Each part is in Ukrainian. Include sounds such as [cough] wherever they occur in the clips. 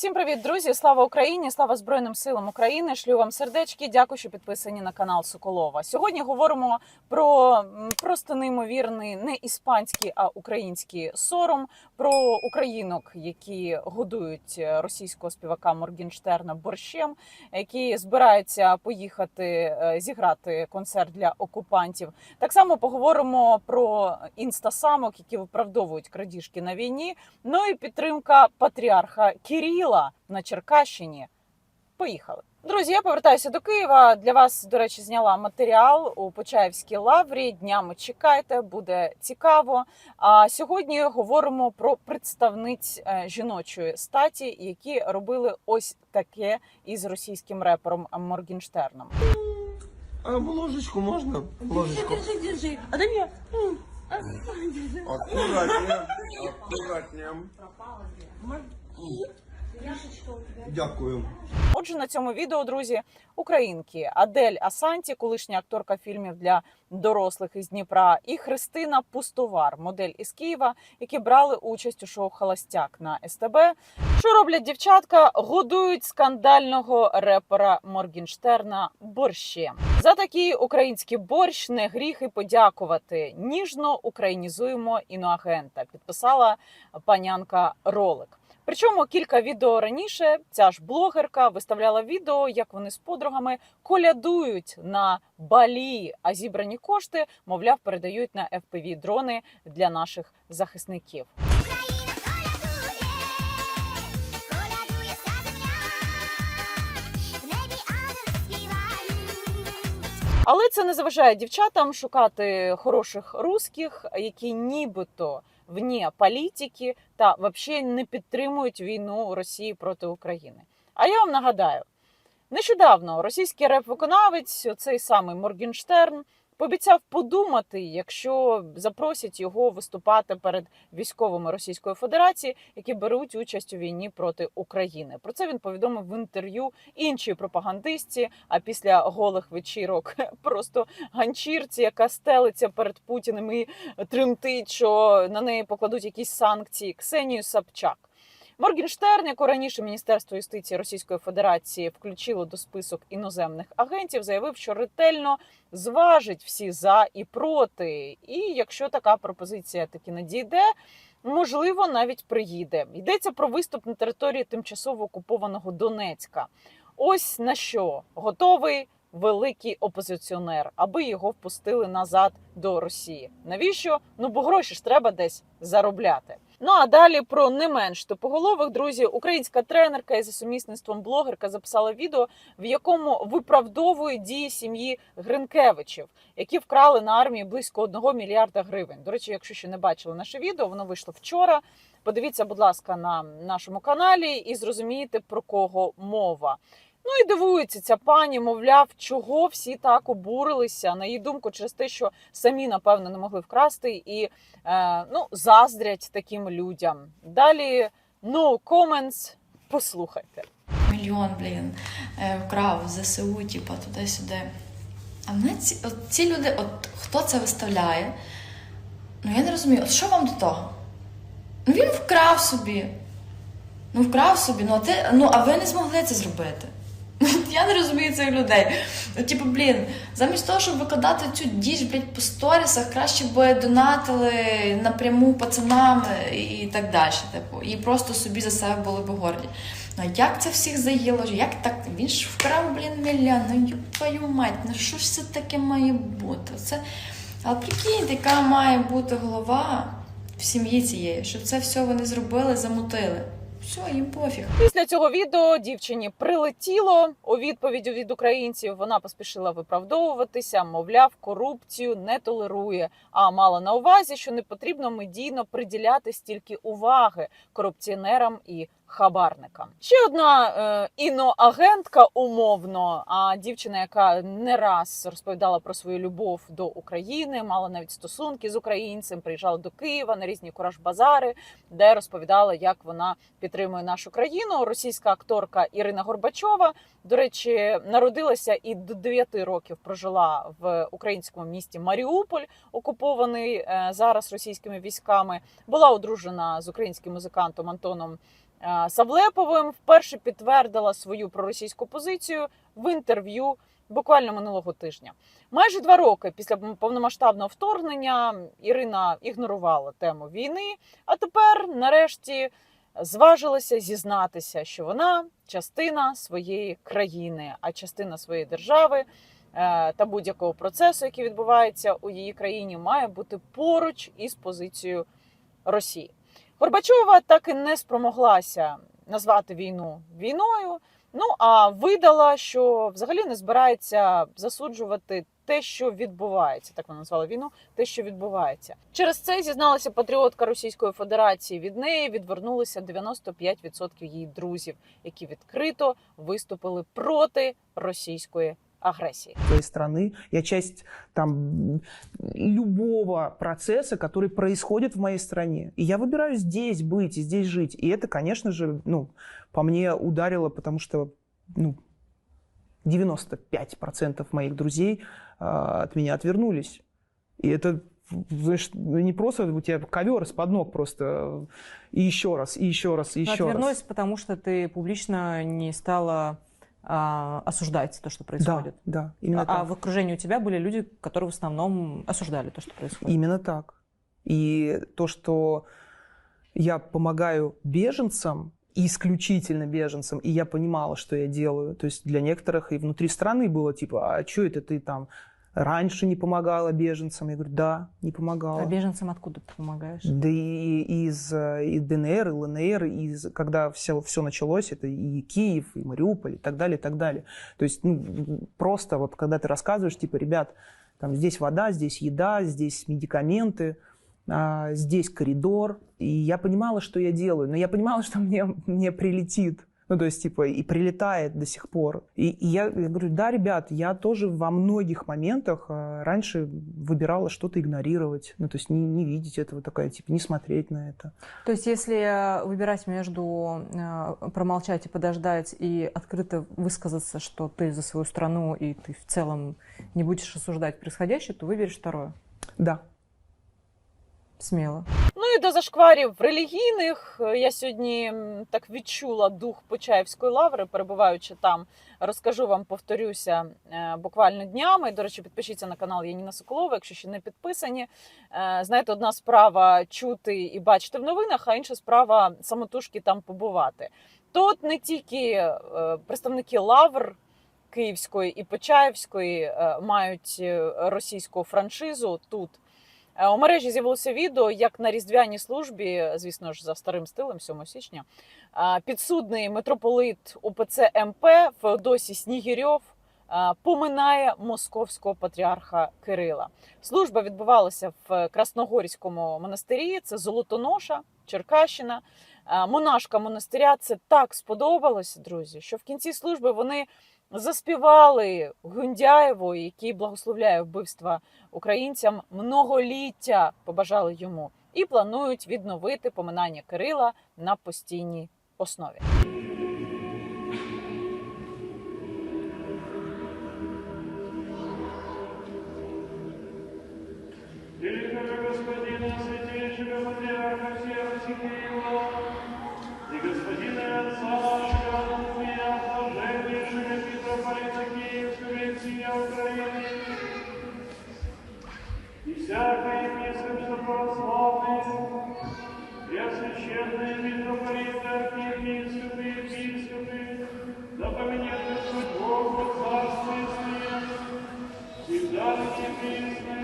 Всім привіт, друзі! Слава Україні! Слава Збройним силам України! Шлю вам сердечки. Дякую, що підписані на канал Соколова. Сьогодні говоримо про просто неймовірний не іспанський, а український сором, про українок, які годують е, російського співака Моргенштерна борщем, які збираються поїхати е, зіграти концерт для окупантів. Так само поговоримо про інстасамок, які виправдовують крадіжки на війні. Ну і підтримка патріарха Кіріла на Черкащині. Поїхали. Друзі, я повертаюся до Києва. Для вас, до речі, зняла матеріал у Почаївській лаврі. Днями чекайте, буде цікаво. А сьогодні говоримо про представниць е, жіночої статі, які робили ось таке із російським репером Моргенштерном. А ложечку можно? Ложечку. Держи, держи. А да нет. Аккуратнее. Аккуратнее. Дякую. Отже, на цьому відео, друзі, українки Адель Асанті, колишня акторка фільмів для дорослих із Дніпра, і Христина Пустовар, модель із Києва, які брали участь у шоу Холостяк на СТБ. Що роблять дівчатка? Годують скандального репера Моргенштерна борщем. За такий український борщ не гріх і подякувати. Ніжно українізуємо іноагента. Підписала панянка ролик. Причому кілька відео раніше ця ж блогерка виставляла відео, як вони з подругами колядують на балі, а зібрані кошти, мовляв, передають на fpv дрони для наших захисників. Але це не заважає дівчатам шукати хороших русських, які нібито вні політики та взагалі не підтримують війну Росії проти України. А я вам нагадаю, нещодавно російський реп-виконавець, цей самий Моргенштерн, пообіцяв подумати, якщо запросять його виступати перед військовими Російської Федерації, які беруть участь у війні проти України. Про це він повідомив в інтерв'ю іншій пропагандистці. А після голих вечірок [laughs] просто ганчірці, яка стелиться перед Путіним і тремтить, що на неї покладуть якісь санкції. Ксенію Собчак. Моргенштерн, яку раніше Міністерство юстиції Російської Федерації включило до список іноземних агентів, заявив, що ретельно зважить всі за і проти. І якщо така пропозиція таки надійде, можливо, навіть приїде. Йдеться про виступ на території тимчасово окупованого Донецька. Ось на що готовий великий опозиціонер, аби його впустили назад до Росії. Навіщо? Ну бо гроші ж треба десь заробляти. Ну а далі про не менш типоголових друзі, українська тренерка і за сумісництвом блогерка записала відео, в якому виправдовує дії сім'ї Гринкевичів, які вкрали на армії близько 1 мільярда гривень. До речі, якщо ще не бачили наше відео, воно вийшло вчора. Подивіться, будь ласка, на нашому каналі і зрозумієте про кого мова. Ну і дивується ця пані, мовляв, чого всі так обурилися. На її думку, через те, що самі напевно не могли вкрасти і е, ну заздрять таким людям. Далі no comments, послухайте. мільйон, блін, е, вкрав ЗСУ, типу, туди-сюди. А мене ці, от ці люди, от хто це виставляє? Ну я не розумію, от що вам до того? Ну він вкрав собі. Ну, вкрав собі, ну а ти, ну а ви не змогли це зробити. [laughs] Я не розумію цих людей. Ну, типу, блін, замість того, щоб викладати цю діч, блядь, по сторісах, краще б донатили напряму пацанам і так далі. Типу, і просто собі за себе були б горді. Ну як це всіх заїло? Як так? Він ж вкрав, блін, мільйон. Ну твою мать, ну що ж це таке має бути? Це... Але прикиньте, яка має бути голова в сім'ї цієї, щоб це все вони зробили, замутили. Все, їм пофіг. Після цього відео дівчині прилетіло у відповідь від українців. Вона поспішила виправдовуватися, мовляв, корупцію не толерує. А мала на увазі, що не потрібно медійно приділяти стільки уваги корупціонерам і хабарникам. Ще одна е, іноагентка, умовно, а дівчина, яка не раз розповідала про свою любов до України, мала навіть стосунки з українцем, приїжджала до Києва на різні кураж-базари, де розповідала, як вона підтримує нашу країну. Російська акторка Ірина Горбачова, до речі, народилася і до 9 років прожила в українському місті Маріуполь, окупований е, зараз російськими військами. Була одружена з українським музикантом Антоном Савлеповим вперше підтвердила свою проросійську позицію в інтерв'ю буквально минулого тижня. Майже два роки після повномасштабного вторгнення Ірина ігнорувала тему війни, а тепер, нарешті, зважилася зізнатися, що вона частина своєї країни, а частина своєї держави е, та будь-якого процесу, який відбувається у її країні, має бути поруч із позицією Росії. Горбачова так і не спромоглася назвати війну війною. Ну а видала, що взагалі не збирається засуджувати те, що відбувається. Так вона назвала війну, те, що відбувається. Через це зізналася патріотка Російської Федерації. Від неї відвернулися 95% її друзів, які відкрито виступили проти російської агресії. твоей страны, я часть там любого процесса, который происходит в моей стране. И я выбираю здесь быть и здесь жить. И это, конечно же, ну, по мне ударило, потому что, ну, 95% моих друзей а, от меня отвернулись. И это, знаешь, не просто у тебя ковер из-под ног просто. И еще раз, и еще раз, и еще отвернулась, раз. потому что ты публично не стала а, осуждать то, что происходит. Да, да, именно а так. в окружении у тебя были люди, которые в основном осуждали то, что происходит. Именно так. И то, что я помогаю беженцам, исключительно беженцам, и я понимала, что я делаю. То есть для некоторых и внутри страны было типа, а что это ты там раньше не помогала беженцам? Я говорю, да, не помогала. А беженцам откуда ты помогаешь? Да и из и ДНР, и ЛНР, и из, когда все, все началось, это и Киев, и Мариуполь, и так далее, и так далее. То есть ну, просто вот когда ты рассказываешь, типа, ребят, там здесь вода, здесь еда, здесь медикаменты, а, здесь коридор. И я понимала, что я делаю, но я понимала, [laughs] что мне, мне прилетит. Ну, то есть, типа, и прилетает до сих пор. И, и я, я говорю, да, ребят, я тоже во многих моментах а, раньше выбирала что-то игнорировать. Ну, то есть, не, не видеть этого, такая, типа, не смотреть на это. То есть, если э, выбирать между э, промолчать и подождать и открыто высказаться, что ты за свою страну и ты в целом не будешь осуждать происходящее, то выберешь второе. Да. Смело. Ну і до зашкварів релігійних я сьогодні так відчула дух Почаївської лаври, перебуваючи там. Розкажу вам, повторюся е, буквально днями. До речі, підпишіться на канал Яніна Соколова, якщо ще не підписані. Е, Знаєте, одна справа чути і бачити в новинах, а інша справа самотужки там побувати. Тут не тільки е, представники лавр. Київської і Почаївської мають російську франшизу тут. Е, У мережі з'явилося відео, як на різдвяній службі, звісно ж, за старим стилем, 7 січня, е, підсудний митрополит УПЦ МП Феодосій Снігірьов е, поминає московського патріарха Кирила. Служба відбувалася в Красногорському монастирі. Це Золотоноша, Черкащина. Монашка монастиря це так сподобалося, друзі, що в кінці служби вони заспівали Гундяєву, який благословляє вбивства українцям многоліття побажали йому і планують відновити поминання Кирила на постійній основі. Господина, святейшего Патриарха всех Киева, и Господина Отца блаженнейшего митрополита Киевского и всея Украины, и всякое епископство православное, Преосвященные митрополиты, архиепископы, епископы, да поменяет Господь Богу царство и свет, всегда и присно,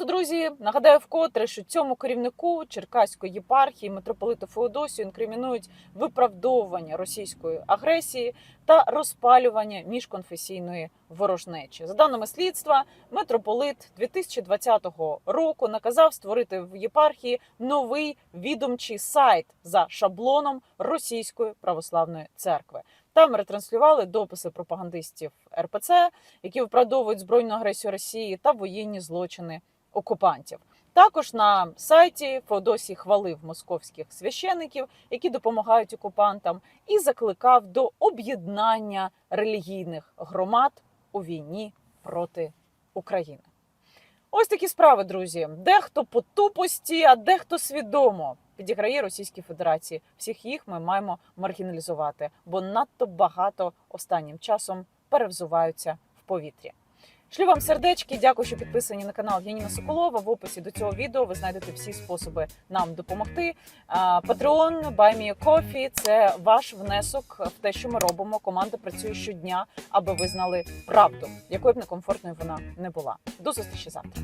просто, друзі, нагадаю вкотре, що цьому керівнику Черкаської єпархії митрополиту Феодосію інкримінують виправдовування російської агресії та розпалювання міжконфесійної ворожнечі. За даними слідства, митрополит 2020 року наказав створити в єпархії новий відомчий сайт за шаблоном Російської православної церкви. Там ретранслювали дописи пропагандистів РПЦ, які виправдовують збройну агресію Росії та воєнні злочини окупантів. Також на сайті Феодосій хвалив московських священиків, які допомагають окупантам, і закликав до об'єднання релігійних громад у війні проти України. Ось такі справи, друзі. Дехто по тупості, а дехто свідомо підіграє Російській Федерації. Всіх їх ми маємо маргіналізувати, бо надто багато останнім часом перевзуваються в повітрі. Шлю вам сердечки, дякую, що підписані на канал Яніна Соколова. В описі до цього відео ви знайдете всі способи нам допомогти. Patreon, Coffee – це ваш внесок в те, що ми робимо. Команда працює щодня, аби ви знали правду, якою б некомфортною вона не була. До зустрічі завтра.